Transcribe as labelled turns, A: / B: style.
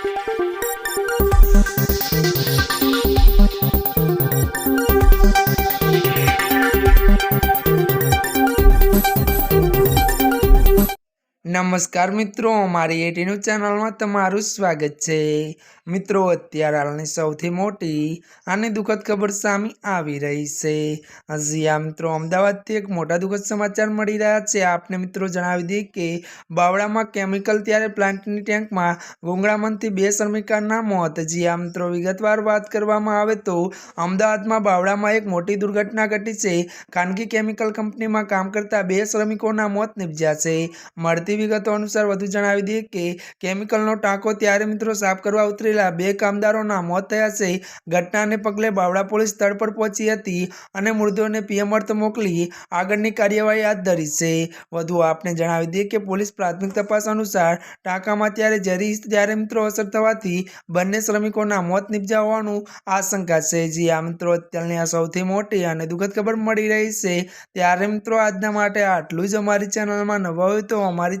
A: Thank you. નમસ્કાર મિત્રો, મારી એટીનું ચેનલમાં તમારું સ્વાગત છે. મિત્રો, અત્યારે હાલની સૌથી મોટી અને દુઃખદ ખબર સામે આવી રહી છે. હજી મિત્રો, અમદાવાદથી એક મોટા દુઃખદ સમાચાર મળી રહ્યા છે. આપને મિત્રો જણાવી દઈએ કે બાવળામાં કેમિકલ ત્યારે પ્લાન્ટની ટેન્કમાં ગુંગળામણથી બે શ્રમિકાના મોત. જી આ મિત્રો, વિગતવાર વાત કરવામાં આવે તો અમદાવાદમાં બાવળામાં એક મોટી દુર્ઘટના ઘટી છે. ખાનગી કેમિકલ કંપનીમાં કામ કરતા બે શ્રમિકોના મોત નિપજ્યા છે. મળતી વિગતો અનુસાર વધુ જણાવી દઈએ કે કેમિકલનો ટાંકો ત્યારે મિત્રો સાફ કરવા ઉતરેલા બે કામદારોના મોત થયા છે. ઘટનાને પગલે બાવળા પોલીસ સ્થળ પર પહોંચી હતી અને મૃતદેહોને પીએમ અર્થ મોકલી આગળની કાર્યવાહી હાથ ધરી છે. વધુ આપને જણાવી દઈએ કે પોલીસ પ્રાથમિક તપાસ અનુસાર ટાંકામાં ત્યારે ઝેરી ત્યારે મિત્રો અસર થવાથી બંને શ્રમિકોના મોત નિપજ્યા હોવાનું આશંકા છે. જે આ મિત્રો, અત્યારની આ સૌથી મોટી અને દુઃખદ ખબર મળી રહી છે. ત્યારે મિત્રો, આજના માટે આટલું જ અમારી ચેનલમાં નવા હોય તો અમારી